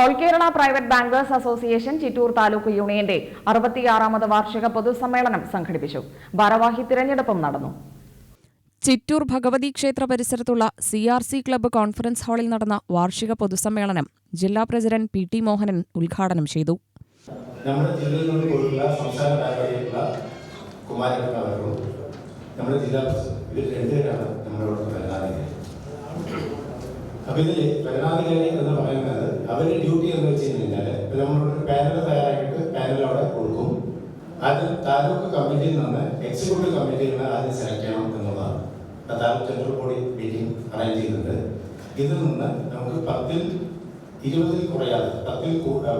All Kerala private bankers association Chittur taluk യൂണിയന്റെ അറുപത്തിയാറാമത് വാർഷിക പൊതുസമ്മേളനം സംഘടിപ്പിച്ചു. ഭാരവാഹി തിരഞ്ഞെടുപ്പും നടന്നു. ചിറ്റൂർ ഭഗവതി ക്ഷേത്ര പരിസരത്തുള്ള C R C club conference ഹാളിൽ നടന്ന വാർഷിക പൊതുസമ്മേളനം ജില്ലാ പ്രസിഡന്റ് പി ടി മോഹനൻ ഉദ്ഘാടനം ചെയ്തു. നമ്മുടെ ജില്ലയിൽ നിന്ന് പോയിട്ടുള്ള സംസ്ഥാന കുമാരൻ നമ്മുടെ ജില്ലാ പ്രസിഡന്റ് ഇവർ രണ്ടുപേരാണ് ഭരണാധികാരി അപ്പൊ ഇതിൽ ഭരണാധികാരി എന്ന് പറയുന്നത് അവരുടെ ഡ്യൂട്ടി എന്ന് വെച്ച് കഴിഞ്ഞാൽ നമ്മളൊരു പാനൽ തയ്യാറാക്കിയിട്ട് പാനൽ അവിടെ കൊടുക്കും. ആദ്യം താലൂക്ക് കമ്മിറ്റിയിൽ നിന്ന് എക്സിക്യൂട്ടീവ് കമ്മിറ്റിയിൽ നിന്ന് ആദ്യം സെലക്ട് ചെയ്യണം എന്നുള്ളതാണ്. Taluk central body meeting arrange ചെയ്തിട്ടുണ്ട് ഇതിൽ നിന്ന് നമുക്ക് പത്തിൽ ഇരുപതിൽ കുറയാതെ പത്തിൽ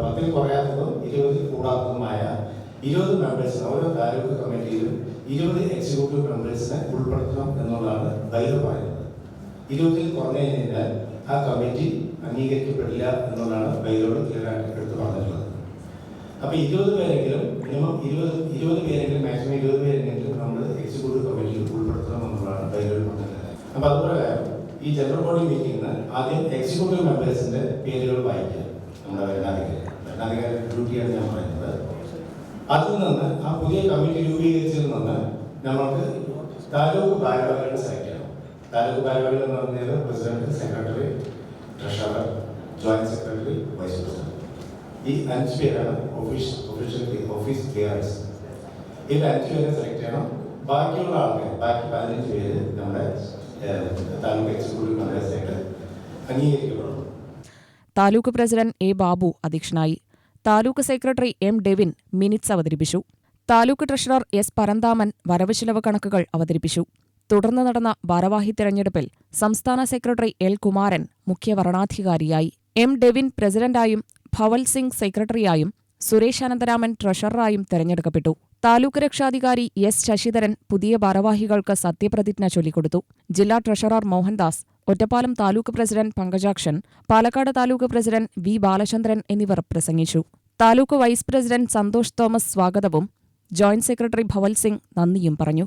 പത്തിൽ കുറയാത്തതും ഇരുപതിൽ കൂടാത്തതുമായ ഇരുപത് മെമ്പേഴ്സിന് ഓരോ താലൂക്ക് കമ്മിറ്റിയിലും ഇരുപത് എക്സിക്യൂട്ടീവ് മെമ്പേഴ്സിനെ ഉൾപ്പെടുത്തണം എന്നുള്ളതാണ് ബൈലോ പറയുന്നത് ഇരുപതിൽ കുറഞ്ഞു കഴിഞ്ഞാൽ ആ കമ്മിറ്റി അംഗീകരിക്കപ്പെടില്ല എന്നുള്ളതാണ് ബൈലോട് എടുത്തു പറഞ്ഞിട്ടുള്ളത്. അപ്പോൾ ഇരുപത് പേരെങ്കിലും മിനിമം ഇരുപത് ഇരുപത് പേരെങ്കിലും മാക്സിമം ഇരുപത് പേരെങ്കിലും നമ്മൾ എക്സിക്യൂട്ടീവ് കമ്മിറ്റിയിൽ ഉൾപ്പെടുത്തണം എന്നുള്ളതാണ് ബൈലോട് പറഞ്ഞിട്ടുള്ളത് അപ്പോൾ അതുപോലെ ഈ ജനറൽ ബോഡി മീറ്റിംഗിന് ആദ്യം എക്സിക്യൂട്ടീവ് മെമ്പേഴ്സിന്റെ പേരുകൾ വായിക്കുക നമ്മുടെ ഭരണാധികാരി ഭരണാധികാരി ഡ്യൂട്ടിയാണ് ഞാൻ പറയുന്നത്. അതിൽ നിന്ന് ആ പുതിയ കമ്മിറ്റി രൂപീകരിച്ചതിൽ നിന്ന് നമ്മൾക്ക് താലൂക്ക് ഭാരവാഹികൾ ചെയ്യണം താലൂക്ക് എന്ന് പറഞ്ഞാൽ president secretary treasurer joint secretary vice president. ഈ അഞ്ച് പേരാണ് ഓഫീസ് ഒഫീഷ്യൽ ഓഫീസ് ക്ലിയറൻസ് ഈ അഞ്ച് പേരെ സെലക്ട് ചെയ്യണം. ബാക്കിയുള്ള ആൾക്കാർ ബാക്കി പതിനഞ്ച് പേര് നമ്മുടെ താലൂക്ക് എക്സിക്യൂട്ടീവ് മെമ്പേഴ്സായിട്ട് അംഗീകരിക്കപ്പെടുന്നു താലൂക്ക് പ്രസിഡന്റ് എ ബാബു അധ്യക്ഷനായി. Taluk secretary M Devin minutes അവതരിപ്പിച്ചു. താലൂക്ക് ട്രഷറർ എസ് പരന്താമൻ വരവ് ചെലവ് കണക്കുകൾ അവതരിപ്പിച്ചു. തുടർന്ന് നടന്ന ഭാരവാഹി തെരഞ്ഞെടുപ്പിൽ സംസ്ഥാന സെക്രട്ടറി എൽ കുമാരൻ മുഖ്യ വരണാധികാരിയായി. എം ഡെവിൻ പ്രസിഡന്റായും ഭവൽ സിംഗ് സെക്രട്ടറിയായും സുരേഷ് അനന്തരാമൻ ട്രഷററായും തെരഞ്ഞെടുക്കപ്പെട്ടു. താലൂക്ക് രക്ഷാധികാരി എസ് ശശിധരൻ പുതിയ ഭാരവാഹികൾക്ക് സത്യപ്രതിജ്ഞ ചൊല്ലിക്കൊടുത്തു. ജില്ലാ treasurer Mohandas Ottapalam taluk president Pankajakshan Palakkad taluk president V Balachandran എന്നിവർ പ്രസംഗിച്ചു. Taluk vice president Santhosh Thomas സ്വാഗതവും ജോയിന്റ് സെക്രട്ടറി ഭവൽ സിംഗ് നന്ദിയും പറഞ്ഞു.